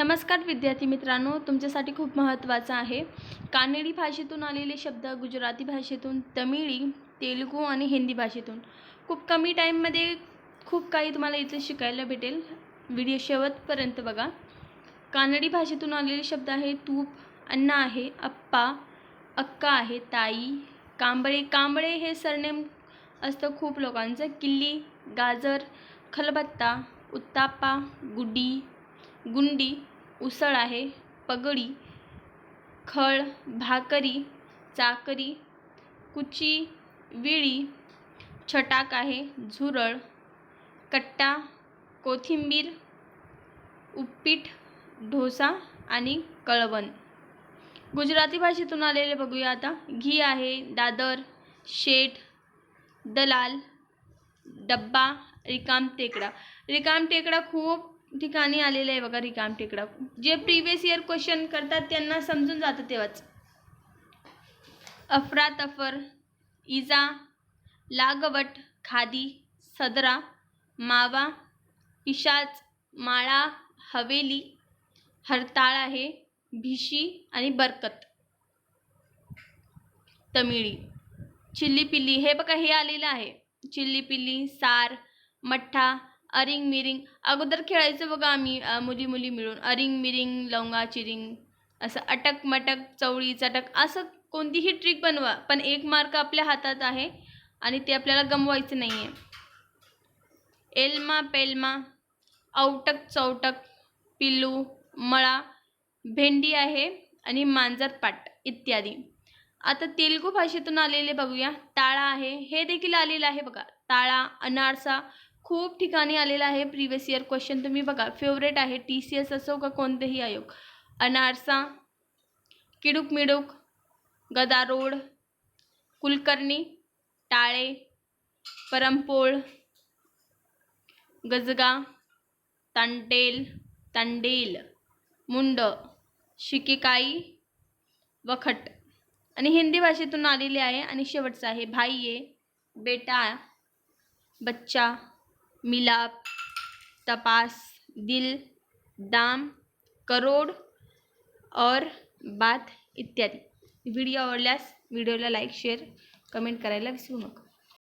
नमस्कार विद्यार्थी मित्रांनो तुमच्यासाठी खूप महत्त्वाचं आहे. कानडी भाषेतून आलेले शब्द गुजराती भाषेतून तमिळी तेलुगू आणि हिंदी भाषेतून. खूप कमी टाईममध्ये खूप काही तुम्हाला इथे शिकायला भेटेल. व्हिडिओ शेवटपर्यंत बघा. कानडी भाषेतून आलेले शब्द आहे तूप अण्णा आहे अप्पा अक्का आहे ताई कांबळे. कांबळे हे सरनेम असतं खूप लोकांचं. किल्ली गाजर खलबत्ता उत्तापा गुडी गुंडी उसळ आहे पगडी खळ भाकरी चाकरी कुची विळी छटाक आहे झुरळ कट्टा कोथिंबीर उपीट ढोसा आणि कळवण. गुजराती भाषेतून आलेले बघूया आता. घी आहे दादर शेट दलाल डब्बा रिकाम टेकडा. रिकाम टेकडा खूप ठिकाणी आलेलं आहे बघा रिकाम टेकडा. जे प्रिव्हियस इयर क्वेश्चन करतात त्यांना समजून जातं तेव्हाच. अफरातफर इजा लागवट खादी सदरा मावा पिशाच माळा हवेली हरताळ आहे भिशी आणि बरकत. तमिळी. चिल्ली पिल्ली हे बघा हे आलेलं आहे. चिल्ली पिल्ली सार मठ्ठा अरिंग मिरिंग अगोदर खेळायचं बघा आम्ही मुली मुली मिळून. अरिंग मिरिंग लवंगा चिरिंग असं अटक मटक चवळी चटक असं कोणतीही ट्रिक बनवा. पण एक मार्क आपल्या हातात आहे आणि ते आपल्याला गमवायचं नाही आहे एल्मा पेल्मा औटक चौटक पिल्लू मळा भेंडी आहे आणि मांजर पाट इत्यादी. आता तेलुगू भाषेतून आलेले बघूया. ताळा आहे. हे देखील आलेलं आहे बघा. ताळा अनारसा खूप ठिकाणी आलेला आहे. प्रिव्हियस इयर क्वेश्चन तुम्ही बघा. फेवरेट आहे. टी सी एस असो का कोणतेही आयोग. अनारसा किडूक मिडूक गदारोड कुलकर्णी टाळे परमपोळ गजगा तांडेल तांडेल मुंड शिकिकाई वखट. आणि हिंदी भाषेतून आलेले आहे. आणि शेवटचं आहे. भाई आहे बेटा बच्चा मिलाप तपास दिल दाम करोड और बात इत्यादी. व्हिडिओ आवडल्यास व्हिडिओला लाईक शेअर कमेंट करायला विसरू नका.